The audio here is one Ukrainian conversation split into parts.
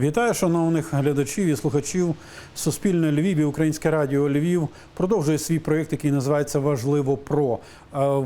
Вітаю шановних глядачів і слухачів Суспільне Львів і Українське Радіо Львів продовжує свій проєкт, який називається Важливо про. Е,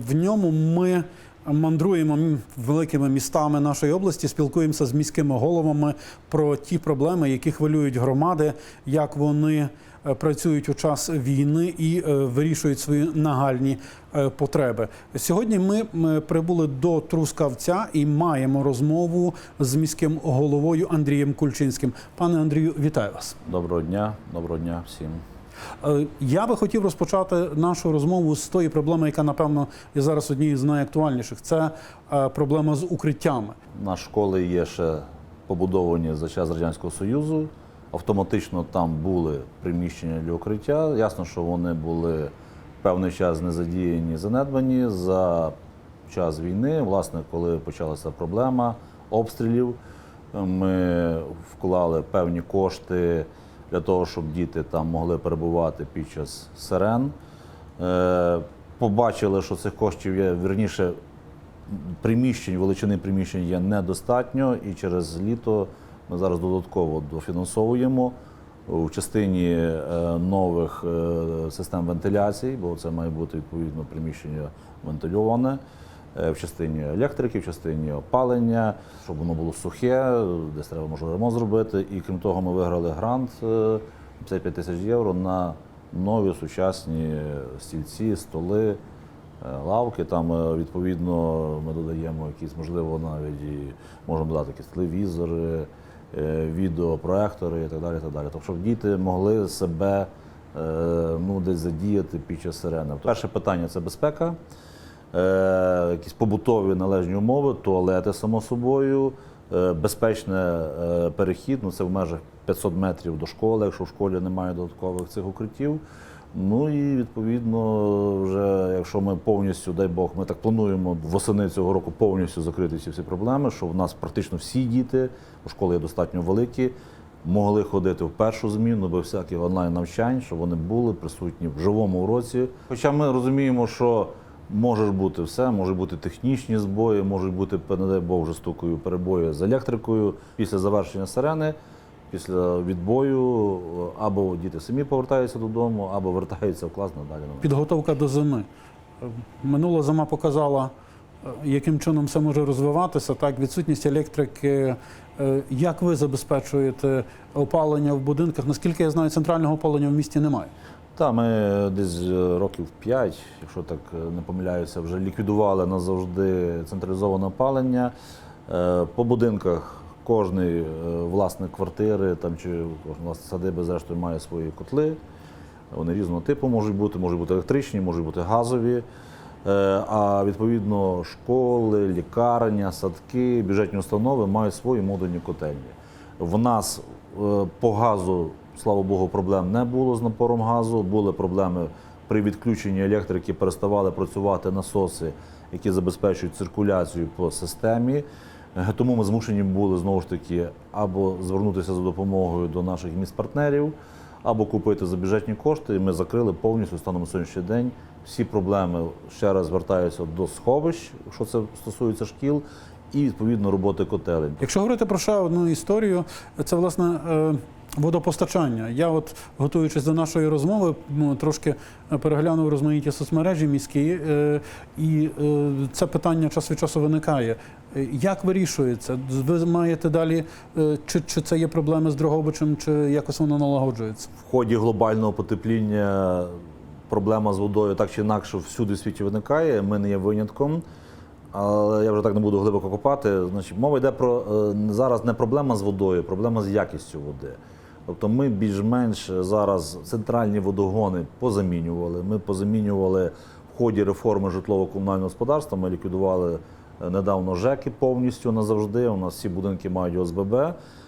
В ньому ми мандруємо великими містами нашої області, спілкуємося з міськими головами про ті проблеми, які хвилюють громади, як вони е, працюють у час війни і е, вирішують свої нагальні е, потреби. Сьогодні ми прибули до Трускавця і маємо розмову з міським головою Андрієм Кульчинським. Пане Андрію, вітаю вас. Доброго дня, доброго дня всім. Е, Я би хотів розпочати нашу розмову з тої проблеми, яка напевно є зараз однією з найактуальніших. Це е, проблема з укриттями. Наші школи є ще побудовані за час Радянського Союзу. Автоматично там були приміщення для укриття. Ясно, що вони були певний час не задіяні, занедбані. За час війни, власне, коли почалася проблема обстрілів, ми вклали певні кошти для того, щоб діти там могли перебувати під час сирен. Е, Побачили, що цих коштів є вірніше приміщень, величини приміщень є недостатньо, і через літо ми зараз додатково дофінансовуємо в частині е, нових е, систем вентиляції, бо це має бути відповідно приміщення вентильоване. Е, В частині електрики, в частині опалення, щоб воно було сухе, десь треба може ремонт зробити. І крім того, ми виграли грант е, 55 тисяч євро на нові сучасні стільці, столи. Е, лавки. Там е, відповідно ми додаємо якісь, можливо, навіть і можемо додати якісь телевізори, відеопроектори і так далі. Так далі. Тобто, щоб діти могли себе ну, десь задіяти під час сирени. Перше питання це безпека. Е, якісь побутові належні умови, туалети, само собою, е, безпечний е, перехід, ну це в межах 500 метрів до школи, якщо в школі немає додаткових цих укриттів. Ну і відповідно, вже якщо ми повністю, дай Бог, ми так плануємо восени цього року повністю закрити ці всі проблеми, що в нас практично всі діти, бо школи є достатньо великі, могли ходити в першу зміну без всяких онлайн навчань, щоб вони були присутні в живому уроці. Хоча ми розуміємо, що може бути все, можуть бути технічні збої, можуть бути, не дай Бог, вже стукою перебої з електрикою після завершення сирени. Після відбою або діти самі повертаються додому, або вертаються в клас надалі. Підготовка до зими. Минула зима показала, е, яким чином все може розвиватися. Так, відсутність електрики. Е, Як ви забезпечуєте опалення в будинках? Наскільки я знаю, центрального опалення в місті немає. Та ми десь е, років 5, якщо так е, не помиляюся, вже ліквідували назавжди централізоване опалення. Е, По будинках кожний е, власник квартири там чи власник садиби, зрештою, має свої котли. Вони різного типу можуть бути, можуть бути електричні, можуть бути газові. Е, А відповідно школи, лікарня, садки, бюджетні установи мають свої модульні котельні. В нас е, по газу, слава Богу, проблем не було з напором газу. Були проблеми при відключенні електрики, переставали працювати насоси, які забезпечують циркуляцію по системі. Е, Тому ми змушені були знову ж таки або звернутися за допомогою до наших міст-партнерів, або купити за бюджетні кошти. І ми закрили повністю станом на сьогоднішній день всі проблеми. Ще раз звертаюся до сховищ, якщо це стосується шкіл, і відповідно роботи котелень. Якщо говорити про ще одну історію, це власне е, водопостачання. Я, от готуючись до нашої розмови, ну, трошки переглянув розмаїті соцмережі міські, е, і е, це питання час від часу виникає. Е, Як вирішується? Ви маєте далі, е, чи, чи це є проблеми з Дрогобичем, чи якось воно налагоджується? В ході глобального потепління проблема з водою так чи інакше всюди в світі виникає. Ми не є винятком. Але я вже так не буду глибоко копати. Значить, мова йде про е, зараз не проблема з водою, проблема з якістю води. Тобто ми більш-менш зараз центральні водогони позамінювали. Ми позамінювали в ході реформи житлово-комунального господарства. Ми ліквідували е, недавно ЖЕКи повністю назавжди. У нас всі будинки мають ОСББ,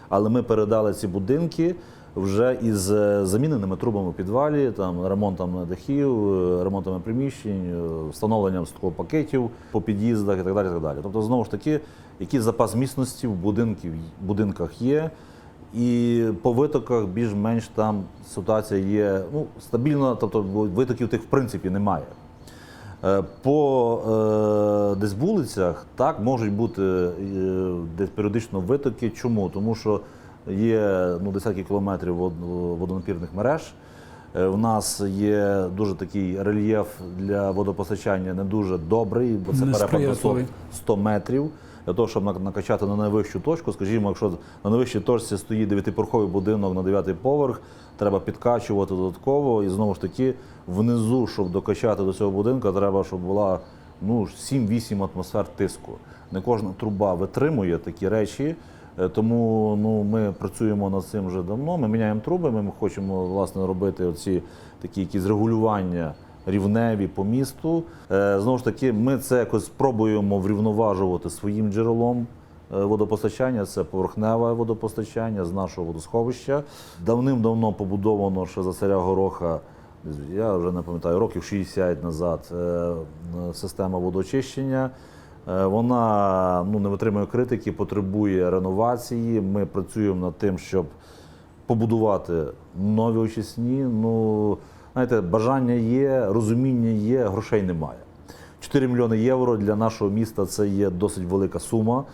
але ми передали ці будинки вже із е, заміненими трубами у підвалі, там ремонтом дахів, е, ремонтами приміщень, встановленням склопакетів по під'їздах і так далі. І так далі. Тобто, знову ж таки, який запас міцності в будинків, будинках є. І по витоках більш-менш там ситуація є ну, стабільна, тобто витоків тих в принципі немає. Е, По е, десь вулицях так можуть бути е, десь періодично витоки. Чому? Тому що є ну, десятки кілометрів вод- водонапірних мереж. Е, У нас є дуже такий рельєф для водопостачання не дуже добрий, бо це перепад висот 100 метрів. Для того, щоб накачати на найвищу точку, скажімо, якщо на найвищій точці стоїть дев'ятиповерховий будинок на дев'ятий поверх, треба підкачувати додатково. І знову ж таки, внизу, щоб докачати до цього будинку, треба, щоб була ну, 7-8 атмосфер тиску. Не кожна труба витримує такі речі. Е, Тому ну, ми працюємо над цим вже давно. Ми міняємо труби. Ми хочемо власне робити оці такі якісь регулювання рівневі по місту. Е, Знову ж таки, ми це якось спробуємо врівноважувати своїм джерелом. е, Водопостачання це поверхневе водопостачання з нашого водосховища. Давним-давно побудовано ще за царя Гороха, я вже не пам'ятаю, років 60 назад е, система водоочищення. Вона ну, не витримує критики, потребує реновації. Ми працюємо над тим, щоб побудувати нові очисні. Ну, знаєте, бажання є, розуміння є, грошей немає. 4 мільйони євро для нашого міста це є досить велика сума.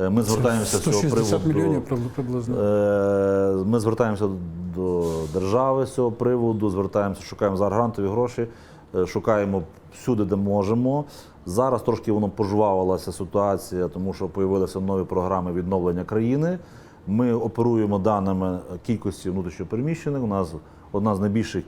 Е, Ми звертаємося з цього приводу. мільйонів приблизно. Е, Ми звертаємося до держави з цього приводу, звертаємося, шукаємо зараз грантові гроші, е, шукаємо всюди, де можемо. Зараз трошки воно пожвавилася ситуація, тому що з'явилися нові програми відновлення країни. Ми оперуємо даними кількості внутрішньопереміщених. У нас одна з найбільших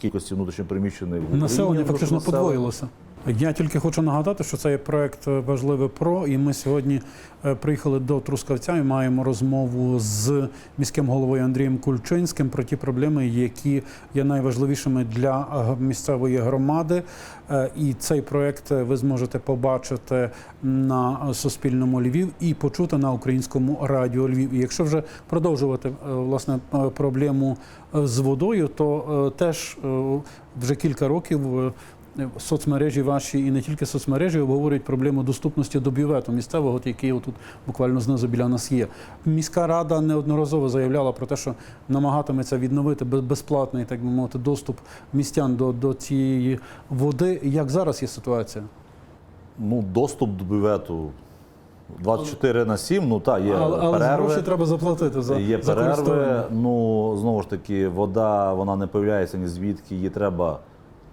кількості внутрішньопереміщених в Населення фактично подвоїлося. Я тільки хочу нагадати, що це є проект е, важливе про, і ми сьогодні е, приїхали до Трускавця і маємо розмову з міським головою Андрієм Кульчинським про ті проблеми, які є найважливішими для е, місцевої громади. І цей проект ви зможете побачити на Суспільному Львів і почути на українському радіо Львів. І якщо вже продовжувати власне проблему з водою, то теж вже кілька років. Соцмережі ваші і не тільки соцмережі обговорюють проблему доступності до бювету місцевого, який тут буквально знизу біля нас є. Міська рада неодноразово заявляла про те, що намагатиметься відновити безплатний, так би мовити, доступ містян до, до цієї води. Як зараз є ситуація? Ну, доступ до бювету 24 на 7, ну так, є але але перерви. гроші треба заплатити за, Є за перерви. Ну знову ж таки, вода вона не появляється ні звідки, її треба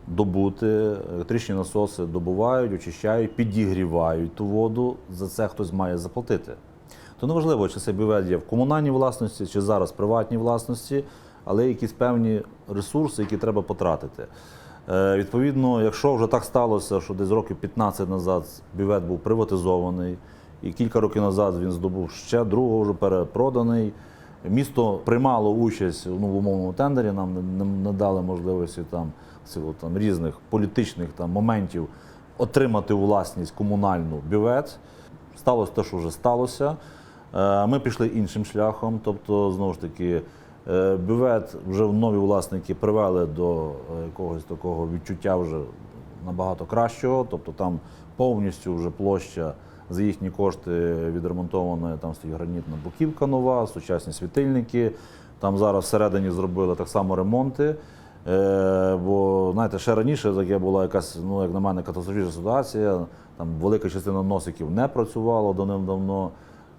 добути. Електричні насоси добувають, очищають, підігрівають ту воду. За це хтось має заплатити. То неважливо, чи цей бювет є в комунальній власності, чи зараз в приватній власності, але якісь певні ресурси, які треба потратити. Е, Відповідно, якщо вже так сталося, що десь років 15 назад бювет був приватизований, і кілька років назад він здобув ще другого, вже перепроданий. Місто приймало участь ну, в умовному тендері, нам не дали можливості там, в силу там, різних політичних там, моментів отримати у власність комунальну бювет. Сталося те, що вже сталося. Е, Ми пішли іншим шляхом, тобто, знову ж таки, е, бювет вже нові власники привели до е, якогось такого відчуття вже набагато кращого. Тобто там повністю вже площа за їхні кошти відремонтована, там стоїть гранітна буківка нова, сучасні світильники. Там зараз всередині зробили так само ремонти. Е, бо знаєте, ще раніше таке була якась, ну як на мене, катастрофічна ситуація. Там велика частина носиків не працювала давним-давно.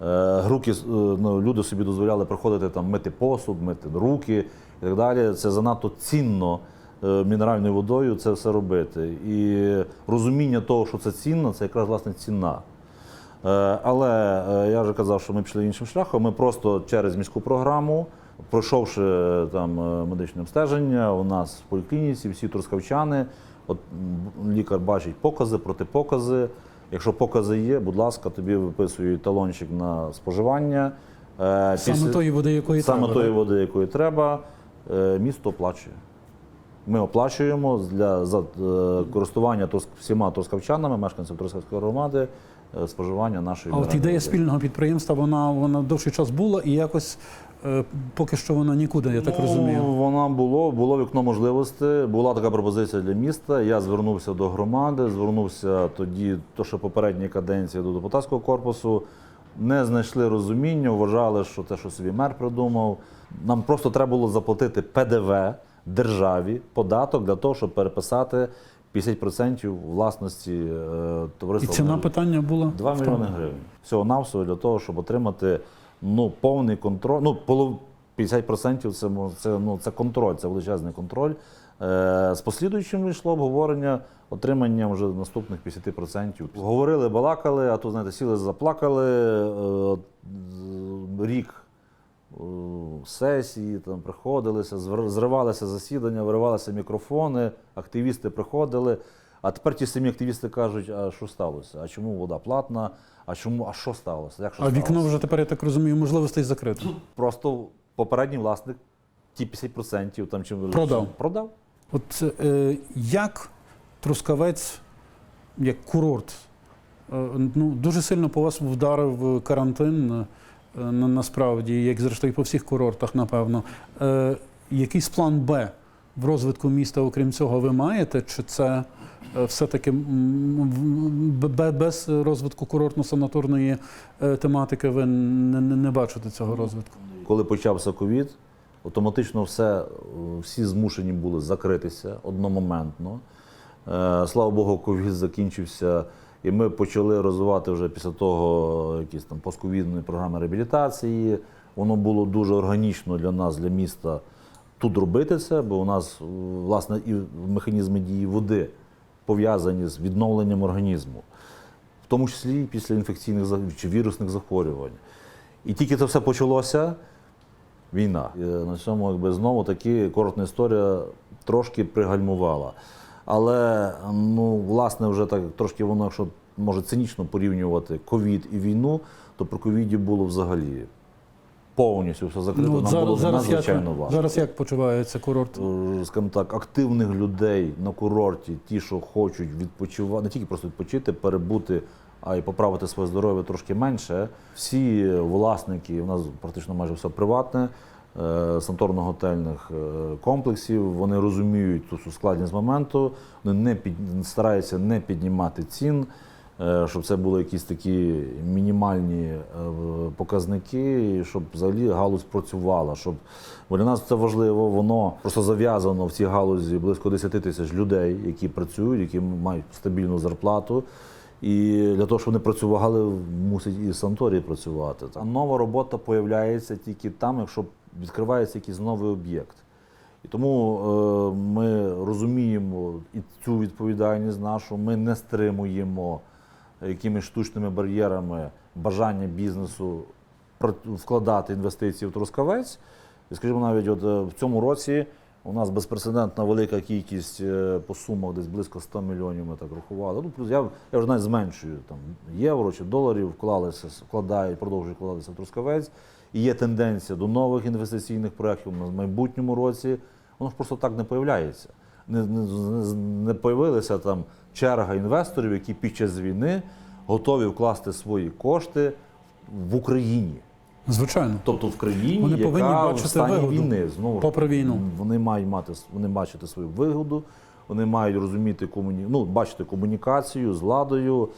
Е, руки, е, ну, люди собі дозволяли приходити там мити посуд, мити руки і так далі. Це занадто цінно мінеральною водою це все робити. І розуміння того, що це цінно, це якраз власне ціна. Але я вже казав, що ми пішли іншим шляхом. Ми просто через міську програму, пройшовши е, там е, медичне обстеження, у нас в поліклініці всі трускавчани, от лікар бачить покази, протипокази. Якщо покази є, будь ласка, тобі виписують талончик на споживання. Е, Саме після- тої води, якої Саме треба. тої води, якої треба, місто оплачує. Ми оплачуємо для за користування тос- всіма тоскавчанами, мешканцями Тоскавської громади, споживання нашої А от ідея спільного підприємства, вона, вона довший час була і якось поки що вона нікуди, я так Ну, розумію. Вона було, було вікно можливостей, була така пропозиція для міста. Я звернувся до громади, звернувся тоді, то що попередній каденції до депутатського корпусу. Не знайшли розуміння, вважали, що те, що собі мер придумав. Нам просто треба було заплатити ПДВ державі, податок для того, щоб переписати 50% власності е, І товариства. ціна «Енерго». питання була 2 мільйони гривень. Всього навсього для того, щоб отримати ну, повний контроль. Ну, полов- 50% це, це, ну, це контроль, це величезний контроль. Е, з послідуючим йшло обговорення отримання вже наступних 50%. Говорили, балакали, а тут, знаєте, сіли, заплакали. Е, рік е, сесії там приходилися, зривалися засідання, виривалися мікрофони, активісти приходили. А тепер ті самі активісти кажуть, а що сталося? А чому вода платна? А чому, а що сталося? Як що А вікно вже тепер, я так розумію, можливостей закрито. Просто попередній власник ті 50% там чим Продав. продав. От е, як Трускавець, як курорт, е, ну, дуже сильно по вас вдарив карантин, е, на, насправді, як зрештою по всіх курортах, напевно. Е, якийсь план Б в розвитку міста, окрім цього, ви маєте? Чи це все-таки м, в- б- без розвитку курортно-санаторної е, тематики ви не, не, не бачите цього розвитку? Коли почався ковід, автоматично все, е, всі змушені були закритися одномоментно. Е, Слава Богу, ковід закінчився, і ми почали розвивати вже після того якісь там постковідні програми реабілітації. Воно було дуже органічно для нас, для міста тут робити це, бо у нас е, власне і механізми дії води пов'язані з відновленням організму, в тому числі після інфекційних чи вірусних захворювань. І тільки це все почалося, війна. І на цьому якби знову таки коротна історія трошки пригальмувала. Але ну, власне, вже так трошки воно, якщо може цинічно порівнювати ковід і війну, то при ковіді було взагалі повністю все закрито. Ну, Нам було зараз, зараз, надзвичайно як, важко. зараз як почувається курорт? Е, скажімо так, активних людей на курорті, ті, що хочуть відпочивати, не тільки просто відпочити, перебути, а й поправити своє здоров'я трошки менше. Всі власники, у нас практично майже все приватне, е, санаторно-готельних е, комплексів, вони розуміють ту складність моменту, вони не під, стараються не піднімати цін. Е, Щоб це були якісь такі мінімальні е, показники, щоб взагалі галузь працювала. Щоб для нас це важливо, воно просто зав'язано в цій галузі близько 10 тисяч людей, які працюють, які мають стабільну зарплату. І для того, щоб вони працювали, мусить і санаторії працювати. А нова робота появляється тільки там, якщо відкривається якийсь новий об'єкт. І тому е, ми розуміємо і цю відповідальність нашу, ми не стримуємо якимись штучними бар'єрами бажання бізнесу вкладати інвестиції в Трускавець. І, скажімо, навіть от е, в цьому році у нас безпрецедентна велика кількість е, по сумах, десь близько 100 мільйонів ми так рахували. Ну, плюс я, я вже навіть зменшую там євро чи доларів вклалися, вкладають, продовжують вкладатися в Трускавець. І є тенденція до нових інвестиційних проєктів на майбутньому році. Воно ж просто так не появляється. Не, не, не, появилася там черга інвесторів, які під час війни готові вкласти свої кошти в Україні. Звичайно. Тобто в країні, Вони яка повинні в бачити стані вигоду, війни. Знову попри війну. Вони мають мати вони бачити свою вигоду, вони мають розуміти комуні... ну, бачити комунікацію з владою,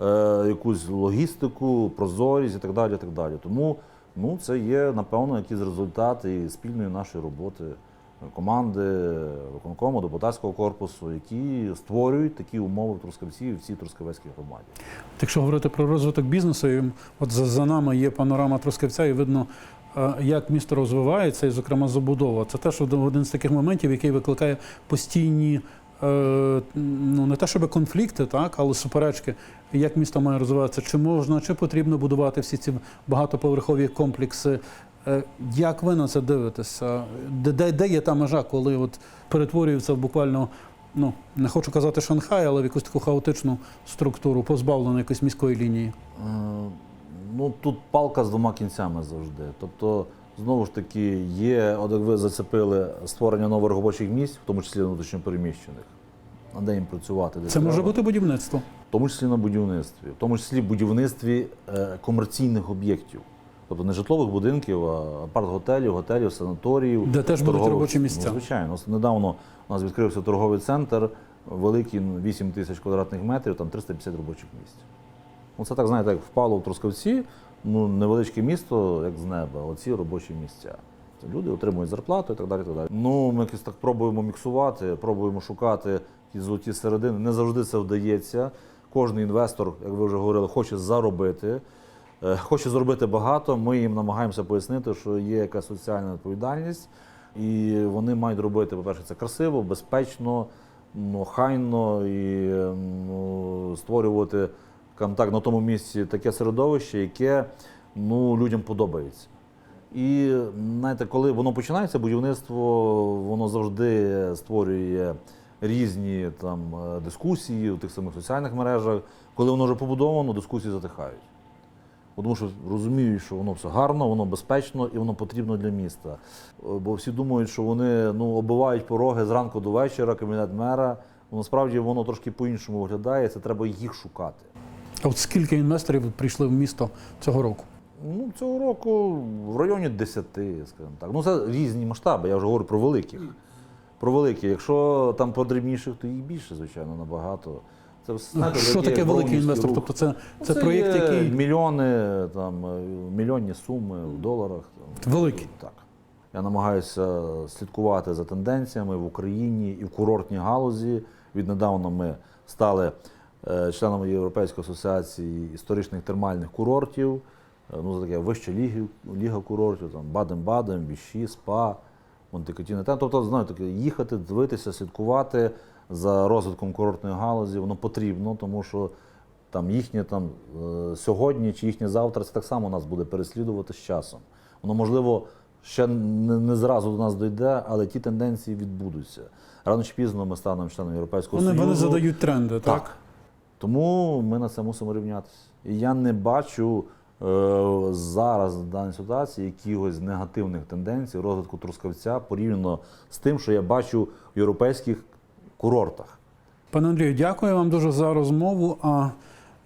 е, якусь логістику, прозорість і так далі. І так далі. Тому ну, це є, напевно, якісь результати спільної нашої роботи команди виконкому, депутатського корпусу, які створюють такі умови в Трускавці і в цій Трускавецькій громаді. Якщо говорити про розвиток бізнесу, от за, нами є панорама Трускавця, і видно, е, як місто розвивається, і, зокрема, забудова. Це теж один- один з таких моментів, який викликає постійні. е, Ну, не те, щоб конфлікти, так, але суперечки, як місто має розвиватися, чи можна, чи потрібно будувати всі ці багатоповерхові комплекси. Е, Як ви на це дивитеся? Де, де, де є та межа, коли от перетворюється в буквально, ну не хочу казати Шанхай, але в якусь таку хаотичну структуру, позбавлену якоїсь міської лінії? Е, Ну, тут палка з двома кінцями завжди. Тобто, знову ж таки, є, от як ви зацепили створення нових робочих місць, в тому числі внутрішньопереміщених. А де їм працювати? Де Це може бути будівництво. В тому числі на будівництві, в тому числі будівництві е, комерційних об'єктів. Тобто не житлових будинків, а апарт-готелів, готелів, санаторіїв. Де теж будуть робочі місця. Ну, звичайно. Недавно у нас відкрився торговий центр, великий 8 тисяч квадратних метрів, там 350 робочих місць. Ну, це так, знаєте, як впало в Трускавці, ну, невеличке місто, як з неба, оці робочі місця. Люди отримують зарплату і так далі. І так далі. Ну, ми якось так пробуємо міксувати, пробуємо шукати ті золоті середини. Не завжди це вдається. Кожен інвестор, як ви вже говорили, хоче заробити. Е, хоче зробити багато. Ми їм намагаємося пояснити, що є якась соціальна відповідальність, і вони мають робити, по-перше, це красиво, безпечно, ну, хайно і ну, створювати так, на тому місці таке середовище, яке ну, людям подобається. І знаєте, коли воно починається, будівництво, воно завжди створює різні там е, дискусії у тих самих соціальних мережах. Коли воно вже побудовано, дискусії затихають. Тому що розуміють, що воно все гарно, воно безпечно і воно потрібно для міста. Е, Бо всі думають, що вони ну, оббивають пороги зранку до вечора, кабінет мера. Ну, Насправді воно трошки по-іншому виглядає, це треба їх шукати. А от скільки інвесторів прийшли в місто цього року? Ну, цього року в районі 10, скажімо так. Ну, це різні масштаби, я вже говорю про великих. Про великі. Якщо там по дрібніших, то їх більше, звичайно, набагато. Це, знаєте, Що таке великий інвестор? Тобто це, Ну, це, проєкт, є який мільйони, там, е, мільйонні суми в доларах. Великий. Так. Я намагаюся слідкувати за тенденціями в Україні і в курортній галузі. Віднедавна ми стали е, членами Європейської асоціації історичних термальних курортів. Е, Ну, це таке вища ліга, ліга курортів, там Баден-Баден, Віші, Спа, Монтекатіна. Тобто, знаєте, їхати, дивитися, слідкувати за розвитком курортної галузі, воно потрібно, тому що там їхнє там е, сьогодні чи їхнє завтра це так само нас буде переслідувати з часом. Воно можливо ще не, не зразу до нас дійде, але ті тенденції відбудуться. Рано чи пізно ми станемо членом Європейського Вони, Союзу. вони задають тренди, так? Так. Тому ми на це мусимо рівнятися. І я не бачу е, зараз в даній ситуації якихось негативних тенденцій розвитку Трускавця порівняно з тим, що я бачу в європейських курортах. Пане Андрію, дякую вам дуже за розмову. А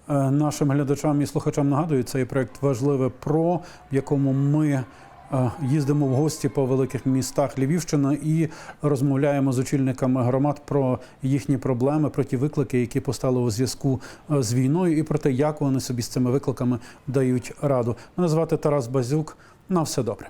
е, нашим глядачам і слухачам нагадую, цей проект важливе про, в якому ми е, їздимо в гості по великих містах Львівщини і розмовляємо з очільниками громад про їхні проблеми, про ті виклики, які постали у зв'язку е, з війною, і про те, як вони собі з цими викликами дають раду. Мене звати Тарас Базюк. На все добре.